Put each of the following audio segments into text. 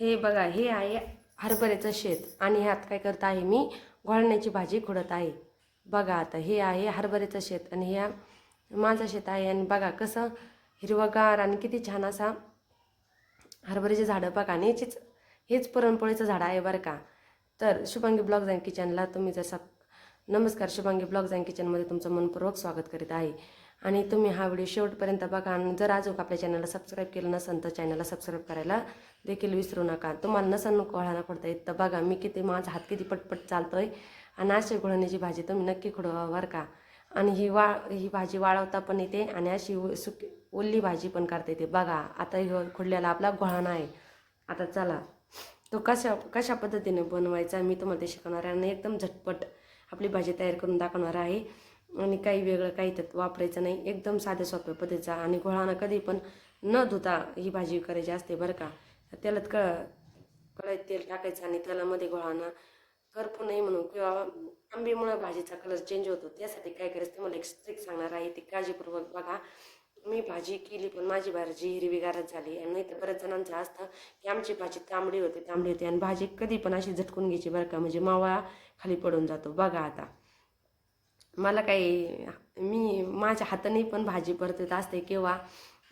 हे बघा हे आहे हरभऱ्याचं शेत. आणि ह्यात काय करत आहे मी? घोळण्याची भाजी खुडत आहे. बघा आता हे आहे हरभऱ्याचं शेत आणि ह्या माझं शेत आहे. आणि बघा कसं हिरवगार आणि किती छान असा हरभऱ्याचे झाडं बघा. आणि याचीच हेच पुरणपोळीचं झाड आहे बरं का. तर शुभांगी ब्लॉग्स अँड किचनला तुम्ही जसा नमस्कार शुभांगी ब्लॉग्स अँड किचनमध्ये तुमचं मनपूर्वक स्वागत करीत आहे. आणि तुम्ही हा व्हिडिओ शेवटपर्यंत बघा. आणि जर अजून आपल्या चॅनलला सबस्क्राईब केलं नसेल तर चॅनलला सबस्क्राईब करायला देखील विसरू नका. तुम्हाला नसन कोळाना खोडता येत तर बघा मी किती माझा हात किती पटपट चालतो आहे आणि अशी घोळण्याची भाजी तुम्ही नक्की खुडवा बरं का. आणि ही वा ही भाजी वाळवता पण येते आणि अशी उ- सुकी ओल्ली भाजी पण करता येते. बघा आता खुडल्याला आपला घोळाणा आहे आता चला. तो कशा कशा पद्धतीने बनवायचा मी तुम्हाला ते शिकवणार आहे. आणि एकदम झटपट आपली भाजी तयार करून दाखवणार आहे. आणि काही वेगळं काही त्यात वापरायचं नाही. एकदम साध्या सोप्या पद्धतीचा आणि घोळानं कधी पण न धुता ही भाजी करायची असते बरं का. त्याला कळ कढईत तेल टाकायचं आणि तेलामध्ये घोळानं करपू नये म्हणून किंवा आंबीमुळं भाजीचा कलर चेंज होतो. त्यासाठी काय करायचं ते मला एक ट्रिक सांगणार आहे. ती काळजीपूर्वक बघा. मी भाजी केली पण माझी भाजी हिरवीगारच झाली आणि नाही तर बऱ्याच जणांचं असतं की आमची भाजी तांबडी होते तांबडी होते आणि भाजी कधी पण अशी झटकून घ्यायची बरं का. म्हणजे मावा खाली पडून जातो. बघा आता. मला काही मी माझ्या हाताने पण भाजी परतत असते किंवा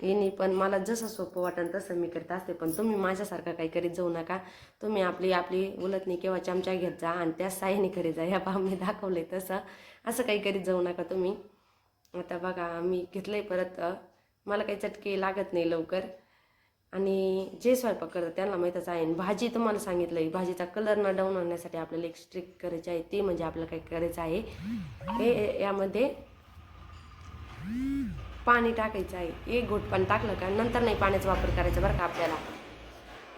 येणे पण मला जसं सोपं वाटेल तसं मी करत असते. पण तुम्ही माझ्यासारखं काही करीत जाऊ नका. तुम्ही आपली आपली उलटणी किंवा चमचा घेत जा आणि त्या साईने करीत जा. ह्या पहा मी दाखवले तसं. असं काही करीत जाऊ नका तुम्ही. आता बघा मी घेतलं आहे परत. मला काही चटके लागत नाही लवकर. आणि जे स्वयंपाक करतात त्यांना माहीतच आहे. आणि भाजी तुम्हाला सांगितलं आहे भाजीचा कलर न डाऊन आणण्यासाठी आपल्याला एक स्ट्रिक करायची आहे. ते म्हणजे आपल्याला काय करायचं आहे. हे यामध्ये पाणी टाकायचं आहे. एक घोट पाणी टाकलं का नंतर नाही पाण्याचा वापर करायचा बरं का आपल्याला.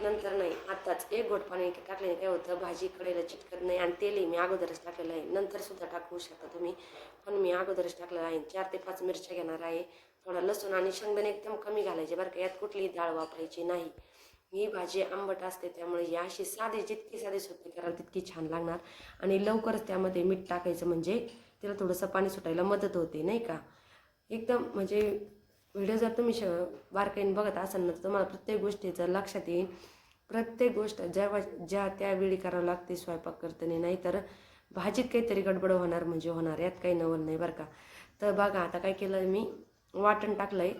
नंतर नाही आत्ताच एक घोट पाणी टाकल्याने काय होतं भाजी कडेला चिटकत नाही आणि तेलही मी अगोदरच टाकलेलं आहे. नंतर सुद्धा टाकू शकता तुम्ही पण मी अगोदरच टाकलेलं आहे. चार ते पाच मिरच्या घेणार आहे थोडा लसूण आणि शेंगदाणे एकदम कमी घालायचे बरं का यात कुठलीही डाळ वापरायची नाही. ही भाजी आंबट असते त्यामुळे ही अशी साधी जितकी साधी सोपी कराल तितकी छान लागणार. आणि लवकरच त्यामध्ये मीठ टाकायचं म्हणजे तिला थोडंसं पाणी सुटायला मदत होते नाही का? एकदम म्हणजे व्हिडिओ जर तुम्ही श बारकाईने बघत असाल ना तर तुम्हाला प्रत्येक गोष्टीचं लक्षात येईल प्रत्येक गोष्ट जेव्हा ज्या त्यावेळी करावं लागते स्वयंपाक करताना. नाही तर भाजीत काहीतरी गडबड होणार म्हणजे होणार. यात काही नवल नाही बरं का? तर बघा आता काय केलं मी? वाटण टाकलं आहे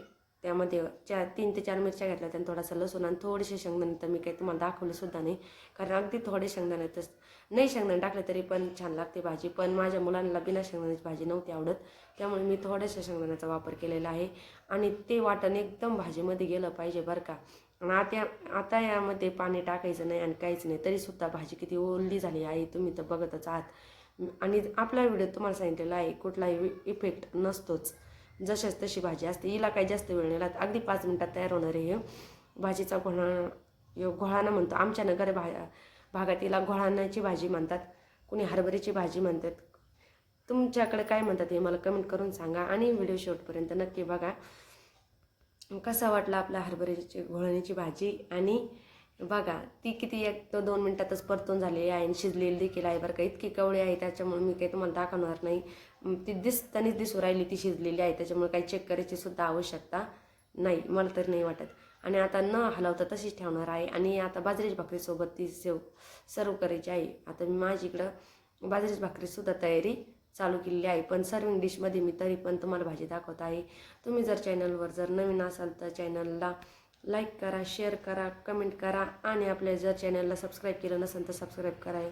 त्यामध्ये चार तीन ते चार मिरच्या घेतल्या त्यानं थोडासा लसूण आणि थोडेसे शेंगदाणे. तर मी काही तुम्हाला दाखवलंसुद्धा नाही. कारण अगदी थोडे शेंगदाणे तर नाही शेंगदाणे टाकले तरी पण छान लागते भाजी. पण माझ्या मुलांना बिना शेंगदाण्याची भाजी नव्हती आवडत. त्यामुळे मी थोड्याशा शेंगदाण्याचा वापर केलेला आहे. आणि ते वाटण एकदम भाजीमध्ये गेलं पाहिजे बरं का. आणि आता आता यामध्ये पाणी टाकायचं नाही आणि काहीच नाही. तरीसुद्धा भाजी किती ओल्ली झाली आहे. तुम्ही तर बघतच आहात. आणि आपला व्हिडिओ तुम्हाला सांगितलेला आहे. कुठलाही इफेक्ट नसतोच. जशाच तशी भाजी असते. हिला काही जास्त वेळ नाही लागत. अगदी पाच मिनटात तयार होणार आहे हे. भाजीचा घोळा यो घोळाना म्हणतो. आमच्या नगर भा भागात हिला घोळाण्याची भाजी म्हणतात. कुणी हरभऱ्याची भाजी म्हणतात. तुमच्याकडे काय म्हणतात हे मला कमेंट करून सांगा आणि व्हिडिओ शेवटपर्यंत नक्की बघा. कसा वाटला आपला हरभऱ्याची घोळण्याची भाजी? आणि बघा ती किती एक तो दोन मिनटातच परतून झालेली आहे आणि शिजलेली देखील आहे बरं का. इतकी कवळी आहे त्याच्यामुळे मी काही तुम्हाला दाखवणार नाही. ती दिसतानीच दिसू राहिली ती शिजलेली आहे त्याच्यामुळे काही चेक करायची सुद्धा आवश्यकता नाही मला तर नाही वाटत. आणि आता न हलवता तशीच ठेवणार आहे. आणि आता बाजरीच भाकरीसोबत ती सेव सर्व करायची आहे. आता मी माझी इकडं बाजरीची भाकरीसुद्धा तयारी चालू केलेली आहे. पण सर्विंग डिशमध्ये मी तरी पण तुम्हाला भाजी दाखवत आहे. तुम्ही जर चॅनलवर जर नवीन असाल तर चॅनलला लाईक करा शेअर करा कमेंट करा. आणि आपल्या जर चॅनलला सबस्क्राईब केलं नसेल तर सबस्क्राईब करा.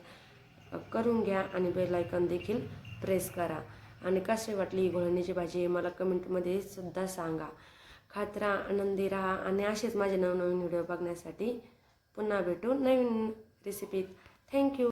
करून घ्या आणि बेल आयकॉन देखील प्रेस करा. आणि कसे वाटली ही घोळण्याची भाजी मला कमेंटमध्ये सुद्धा सांगा. खात राहा आनंदी राहा आणि असेच माझे नवनवीन व्हिडिओ बघण्यासाठी पुन्हा भेटू नवीन रेसिपीत थँक्यू